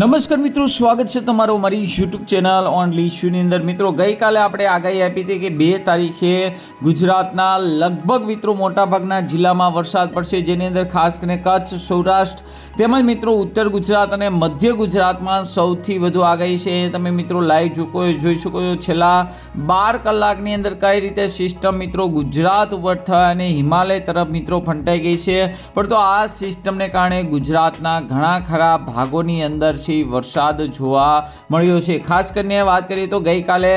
નમસ્કાર મિત્રો, સ્વાગત છે તમારું મારી યુટ્યુબ ચેનલ ઓનલી ઇશ્યુની અંદર મિત્રો, ગઈકાલે આપણે આગાહી આપી હતી કે બે તારીખે ગુજરાતના લગભગ મિત્રો મોટાભાગના જિલ્લામાં વરસાદ પડશે, જેની અંદર ખાસ કરીને કચ્છ, સૌરાષ્ટ્ર તેમજ મિત્રો ઉત્તર ગુજરાત અને મધ્ય ગુજરાતમાં સૌથી વધુ આગાહી છે. તમે મિત્રો લાઈવ જોકો, જોઈ શકો છો છેલ્લા બાર કલાકની અંદર કઈ રીતે સિસ્ટમ મિત્રો ગુજરાત ઉપર થઈ અને હિમાલય તરફ મિત્રો ફંટાઈ ગઈ છે. પરંતુ આ સિસ્ટમને કારણે ગુજરાતના ઘણા ખરા ભાગોની અંદર છે ઈ વરસાદ જોવા મળ્યો છે. ખાસ કરીને વાત કરીએ તો ગઈકાલે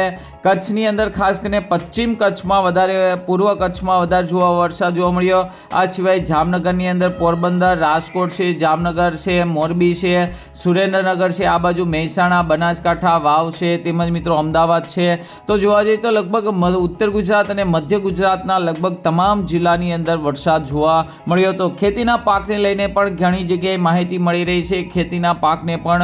કચ્છની અંદર ખાસ કરીને પશ્ચિમ કચ્છમાં વધારે, પૂર્વ કચ્છમાં વધારે જોવા વરસાદ જોવા મળ્યો. આ સિવાય જામનગરની અંદર પોરબંદર, રાજકોટ છે, જામનગર છે, મોરબી છે, સુરેન્દ્રનગર છે, આ બાજુ મહેસાણા, બનાસકાંઠા, વાવ છે, તેમજ મિત્રો અમદાવાદ છે. તો જોવા જઈએ તો લગભગ ઉત્તર ગુજરાત અને મધ્ય ગુજરાતના લગભગ તમામ જિલ્લાની અંદર વરસાદ જોવા મળ્યો હતો. ખેતીના પાકને લઈને પણ ઘણી જગ્યાએ માહિતી મળી રહી છે. ખેતીના પાકને પણ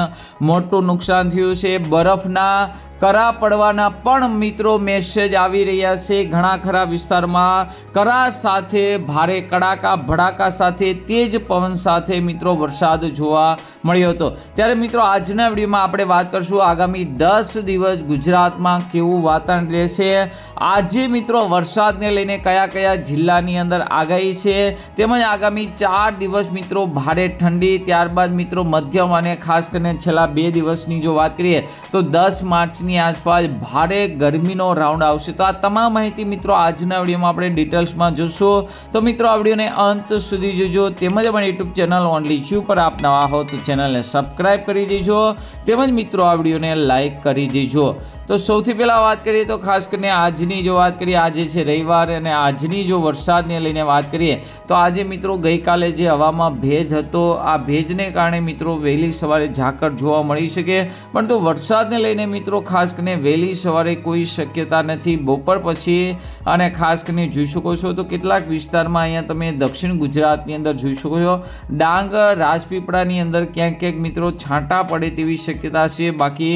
મોટું નુકસાન થયું છે. બરફના કરા પડવાના પણ મિત્રો મેસેજ આવી રહ્યા છે. ઘણા ખરા વિસ્તારમાં કરા સાથે ભારે કડાકા, ભડાકા સાથે તેજ પવન સાથે મિત્રો વરસાદ જોવા મળ્યો હતો. ત્યારે મિત્રો આજના વિડીયોમાં આપણે વાત કરશું આગામી દસ દિવસ ગુજરાતમાં કેવું વાતાવરણ રહેશે. આજે મિત્રો વરસાદને લઈને કયા કયા જિલ્લાની અંદર આગાહી છે તેમજ આગામી ચાર દિવસ મિત્રો ભારે ઠંડી, ત્યારબાદ મિત્રો મધ્યમ અને ખાસ કરીને છેલ્લા બે દિવસની જો વાત કરીએ તો દસ માર્ચની આસપાસ ભારે ગરમીનો રાઉન્ડ આવશે. તો આ તમામ માહિતી મિત્રો આજના વિડીયોમાં આપણે ડિટેલ્સમાં જોશું. તો મિત્રો, આ વિડીયોને અંત સુધી જોજો. તેમજ અમારી યુટ્યુબ ચેનલ ઓનલી ઇશ્યુ પર આપ નવા હો તો ચેનલને સબસ્ક્રાઈબ કરી દેજો. તેમજ મિત્રો, આ વિડીયોને લાઇક કરી દેજો. તો સૌથી પહેલાં વાત કરીએ તો ખાસ કરીને આજની જો વાત કરીએ, આજે છે રવિવાર અને આજની જો વરસાદને લઈને વાત કરીએ, તો આજે મિત્રો ગઈકાલે જે હવામાં ભેજ હતો, આ ભેજને કારણે મિત્રો વહેલી સવારે ઝાકળ જોવા મળી શકે. પરંતુ વરસાદને લઈને મિત્રો ખાસ કરીને વહેલી સવારે કોઈ શક્યતા નથી. બપોર પછી અને ખાસ કરીને જોઈ શકો છો તો કેટલાક વિસ્તારમાં અહીંયા તમે દક્ષિણ ગુજરાતની અંદર જોઈ શકો છો. ડાંગ, રાજપીપળાની અંદર ક્યાંક ક્યાંક મિત્રો છાંટા પડે તેવી શક્યતા છે. બાકી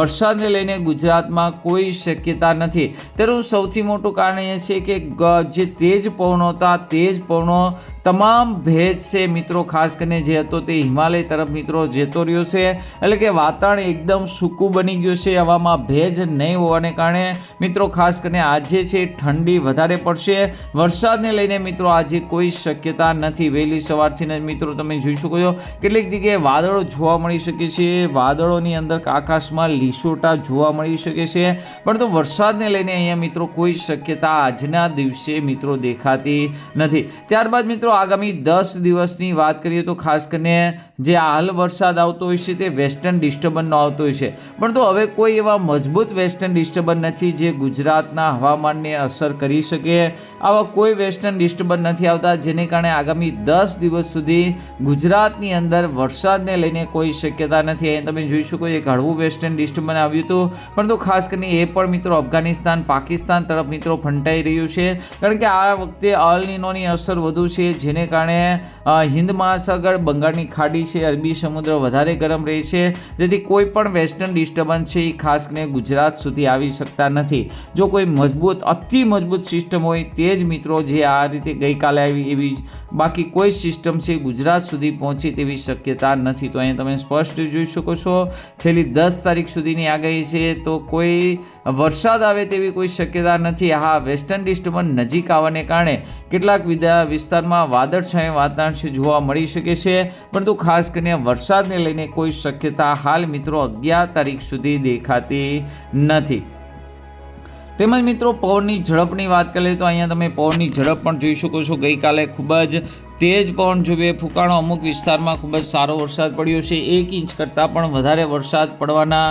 વરસાદને લઈને ગુજરાતમાં કોઈ શક્યતા નથી. તેનું સૌથી મોટું કારણ એ છે કે જે તેજ પવનો હતા, તેજ પવનો તમામ ભેજ છે મિત્રો. ખાસ કરીને જે હતો તે હિમાલય તરફ મિત્રો જતો રહ્યો છે. એટલે કે વાતાવરણ એકદમ સૂકું બની ગયું છે. હવામાં ભેજ નહીં હોવાને કારણે મિત્રો ખાસ કરીને આજે છે ઠંડી વધારે પડશે. વરસાદને લઈને મિત્રો આજે કોઈ શક્યતા નથી. વહેલી સવારથી મિત્રો તમે જોઈ શકો છો. કેટલીક જગ્યાએ વાદળો જોવા મળી શકે છે. વાદળોની અંદર આકાશમાં લીસોટા જોવા મળી શકે છે. પરંતુ વરસાદને લઈને અહીંયા મિત્રો કોઈ શક્યતા આજના દિવસે મિત્રો દેખાતી નથી. ત્યારબાદ મિત્રો આગામી દસ દિવસની વાત કરીએ તો ખાસ કરીને જે હાલ વરસાદ આવતો હોય છે તે વેસ્ટર્ન ડિસ્ટર્બન્સનો આવતો હોય છે. પરંતુ હવે કોઈ એવા મજબૂત વેસ્ટર્ન ડિસ્ટર્બન્સ નથી જે ગુજરાતના હવામાનને અસર કરી શકે. આવા કોઈ વેસ્ટર્ન ડિસ્ટર્બન્સ નથી આવતા જેને કારણે આગામી દસ દિવસ સુધી ગુજરાતની અંદર વરસાદને લઈને કોઈ શક્યતા નથી. અહીં તમે જોઈ શકો એક હળવું વેસ્ટર્ન ડિસ્ટર્બન્સ આવ્યું હતું. પરંતુ ખાસ કરીને એ પણ મિત્રો અફઘાનિસ્તાન, પાકિસ્તાન તરફ મિત્રો ફંટાઈ રહ્યું છે. કારણ કે આ વખતે અલનિનોની અસર વધુ છે, જેને કારણે હિન્દ મહાસાગર, બંગાળની ખાડી છે, અરબી સમુદ્ર વધારે ગરમ રહે છે. જેથી કોઈ પણ વેસ્ટર્ન ડિસ્ટર્બન્સ છે એ ખાસ કરીને ગુજરાત સુધી આવી શકતા નથી. જો કોઈ મજબૂત, અતિ મજબૂત સિસ્ટમ હોય, તે જ મિત્રો જે આ રીતે ગઈકાલે આવી એવી બાકી કોઈ સિસ્ટમ છે ગુજરાત સુધી પહોંચે તેવી શક્યતા નથી. તો અહીંયા તમે સ્પષ્ટ જોઈ શકો છો, છેલ્લી દસ તારીખ સુધીની આગાહી છે, તો કોઈ વરસાદ આવે તેવી કોઈ શક્યતા નથી. હા, વેસ્ટર્ન ડિસ્ટર્બન્સ નજીક આવવાને કારણે કેટલાક વિસ્તારમાં વાદળછાયું વાતાવરણ છે, જોવા મળી શકે છે. પરંતુ ખાસ કરીને વરસાદને લઈને કોઈ શક્યતા હાલ મિત્રો અગિયાર તારીખ સુધી દેખાતી નથી. તેમજ મિત્રો પવનની ઝડપની વાત કરીએ તો અહીંયા તમે પવનની ઝડપ પણ જોઈ શકો છો. ગઈકાલે ખૂબ જ તેજ પવન જોઈએ ફૂંકાણો અમુક વિસ્તારમાં ખૂબ જ સારો વરસાદ પડ્યો છે. એક ઇંચ કરતાં પણ વધારે વરસાદ પડવાના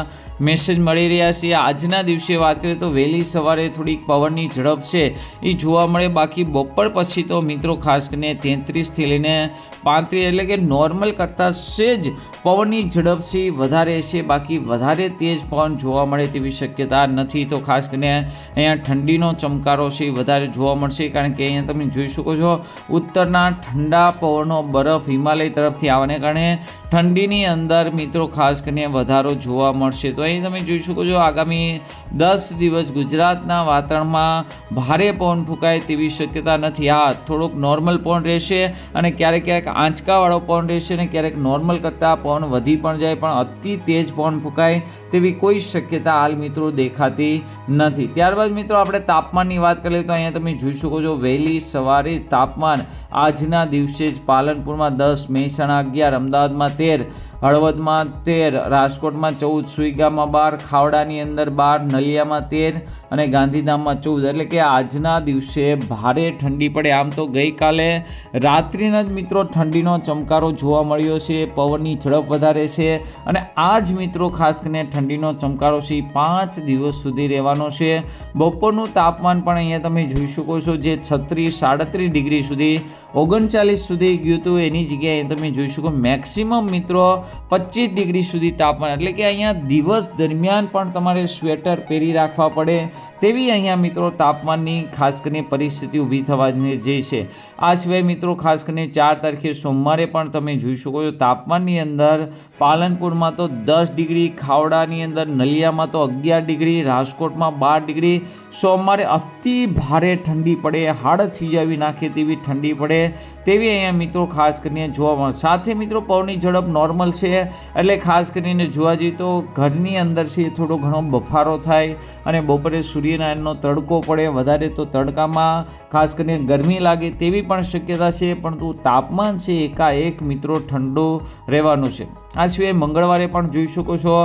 મેસેજ મળી રહ્યા છે. આજના દિવસે વાત કરીએ તો વહેલી સવારે થોડીક પવનની ઝડપ છે. એ જોવા મળે. બાકી બપોર પછી તો મિત્રો ખાસ કરીને તેત્રીસથી લઈને પાંત્રીસ એટલે કે નોર્મલ કરતાં સેજ પવનની ઝડપ છે વધારે છે. બાકી વધારે તેજ પવન જોવા મળે તેવી શક્યતા નથી. તો ખાસ કરીને અહીંયા ઠંડીનો ચમકારો છે વધારે જોવા મળશે. કારણ કે અહીંયા તમે જોઈ શકો છો, ઉત્તરના ઠંડા પવનો બરફ હિમાલય તરફથી આવવાને કારણે ઠંડીની અંદર મિત્રો ખાસ કરીને વધારો જોવા મળશે. તો અહીં તમે જોઈ શકો છો આગામી દસ દિવસ ગુજરાતના વાતાવરણમાં ભારે પવન ફૂંકાય તેવી શક્યતા નથી. આ થોડોક નોર્મલ પવન રહેશે અને ક્યારેક ક્યારેક આંચકાવાળો પવન રહેશે અને ક્યારેક નોર્મલ કરતાં પવન વધી પણ જાય, પણ અતિ તેજ પવન ફૂંકાય તેવી કોઈ શક્યતા હાલ મિત્રો દેખાતી નથી. ત્યારબાદ મિત્રો આપણે તાપમાનની વાત કરીએ તો અહીંયા તમે જોઈ શકો છો વહેલી સવારે તાપમાન આજના દિવસે જ પાલનપુરમાં દસ મહેસાણા અગિયાર અમદાવાદમાં તેર હળવદમાં તેર, રાજકોટમાં ચૌદ સુઈગામાં બાર, ખાવડાની અંદર બાર, નલિયામાં તેર અને ગાંધીધામમાં ચૌદ. એટલે કે આજના દિવસે ભારે ઠંડી પડે. આમ તો ગઈકાલે રાત્રિના જ મિત્રો ઠંડીનો ચમકારો જોવા મળ્યો છે. પવનની ઝડપ વધારે છે અને આ જ મિત્રો ખાસ કરીને ઠંડીનો ચમકારો છે. પાંચ દિવસ સુધી રહેવાનો છે. બપોરનું તાપમાન પણ અહીંયા તમે જોઈ શકો છો જે છત્રીસ, સાડત્રીસ ડિગ્રી સુધી, ઓગણચાલીસ સુધી ગયું હતું. એની જગ્યાએ તમે જોઈ શકો, મેક્સિમમ મિત્રો પચીસ ડિગ્રી સુધી તાપમાન. એટલે કે અહીંયા દિવસ દરમિયાન પણ તમારે સ્વેટર પહેરી રાખવા પડે તેવી અહીંયા મિત્રો તાપમાનની ખાસ કરીને પરિસ્થિતિ ઊભી થવાની જે છે. આ સિવાય મિત્રો ખાસ કરીને ચાર તારીખે સોમવારે પણ તમે જોઈ શકો છો તાપમાનની અંદર પાલનપુરમાં તો દસ ડિગ્રી, ખાવડાની અંદર નલિયામાં તો અગિયાર ડિગ્રી, રાજકોટમાં બાર ડિગ્રી. સોમવારે અતિ ભારે ઠંડી પડે, હાડ થીજાવી નાખે તેવી ઠંડી પડે તેવી અહીંયા મિત્રો ખાસ કરીને જોવા મળે. સાથે મિત્રો પવનની ઝડપ નોર્મલ છે. એટલે ખાસ કરીને જોવા જઈએ તો ઘરની અંદર છે એ થોડો ઘણો બફારો થાય અને બપોરે સૂર્યનારાયણનો તડકો પડે, વધારે તો તડકામાં ખાસ કરીને ગરમી લાગે તેવી પણ શક્યતા છે, પરંતુ તાપમાન છે એકાએક મિત્રો ઠંડુ રહેવાનું છે. આ સિવાય મંગળવારે પણ જોઈ શકો છો,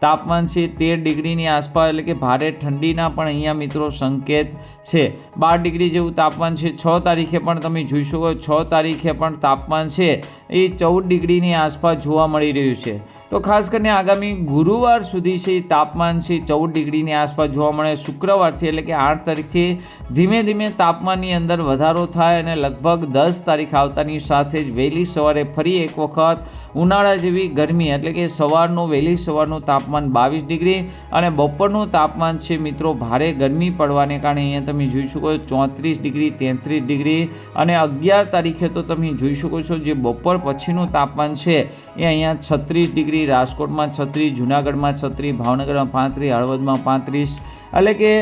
તાપમાન છે તેર ડિગ્રીની આસપાસ, એટલે કે ભારે ઠંડીના પણ અહીંયા મિત્રો સંકેત છે. બાર ડિગ્રી જેવું તાપમાન છે, છ તારીખે પણ તમે જોઈ શકો, છ તારીખે પણ તાપમાન છે, એ ચૌદ ડિગ્રીની આસપાસ જોવા મળી રહ્યું છે. તો ખાસ કરીને આગામી ગુરુવાર સુધી છે, તાપમાન છે, ચૌદ ડિગ્રીની આસપાસ જોવા મળે. શુક્રવારથી એટલે કે આઠ તારીખથી ધીમે ધીમે તાપમાનની અંદર વધારો થાય અને લગભગ દસ તારીખ આવતાની સાથે જ વહેલી સવારે ફરી એક વખત ઉનાળા જેવી ગરમી, એટલે કે સવારનું, વહેલી સવારનું તાપમાન બાવીસ ડિગ્રી અને બપોરનું તાપમાન છે મિત્રો ભારે ગરમી પડવાને કારણે અહીંયા તમે જોઈ શકો છો ચોત્રીસ ડિગ્રી, તેત્રીસ ડિગ્રી અને અગિયાર તારીખે તો તમે જોઈ શકો છો જે બપોર પછીનું તાપમાન છે એ અહીંયા છત્રીસ ડિગ્રી, રાજકોટમાં છત્રીસ, જુનાગઢમાં છત્રીસ, ભાવનગરમાં પાંત્રીસ, હળવદમાં પાંત્રીસ, એટલે કે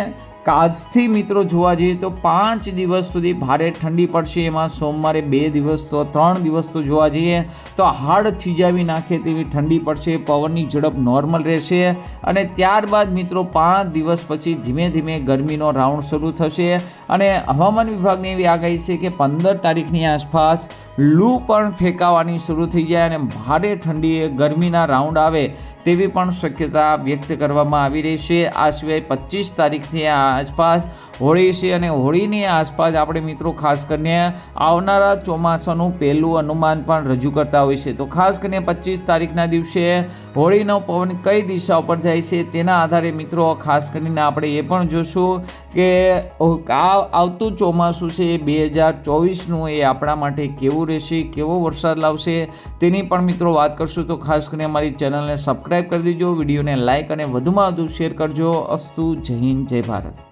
આજથી મિત્રો જોવા જઈએ તો પાંચ દિવસ સુધી ભારે ઠંડી પડશે. એમાં સોમવારે બે દિવસ તો ત્રણ દિવસ તો જોવા જઈએ તો હાડ થીજાવી નાખે તેવી ઠંડી પડશે. પવનની ઝડપ નોર્મલ રહેશે અને ત્યારબાદ મિત્રો પાંચ દિવસ પછી ધીમે ધીમે ગરમીનો રાઉન્ડ શરૂ થશે. અને હવામાન વિભાગની એવી આગાહી છે કે પંદર તારીખની આસપાસ લૂ પણ ફેંકાવાની શરૂ થઈ જાય અને ભારે ઠંડીએ ગરમીના રાઉન્ડ આવે તેવી પણ શક્યતા વ્યક્ત કરવામાં આવી રહી છે. આ સિવાય પચીસ તારીખની આસપાસ હોળી છે અને હોળીની આસપાસ આપણે મિત્રો ખાસ કરીને આવનારા ચોમાસાનું પહેલું અનુમાન પણ રજૂ કરતા હોય છે. તો ખાસ કરીને પચીસ તારીખના દિવસે હોળીનો પવન કઈ દિશા ઉપર જાય છે તેના આધારે મિત્રો ખાસ કરીને આપણે એ પણ જોશું કે આ આવતું ચોમાસું છે એ બે હજાર ચોવીસનું એ આપણા માટે કેવું રહેશે, કેવો વરસાદ લાવશે તેની પણ મિત્રો વાત કરશું. તો ખાસ કરીને અમારી ચેનલને સબસ્ક્રાઈબ કરી દેજો, વિડીયોને લાઇક અને વધુમાં વધુ શેર કરજો. અસ્તુ, જય હિન્દ, જય ભારત.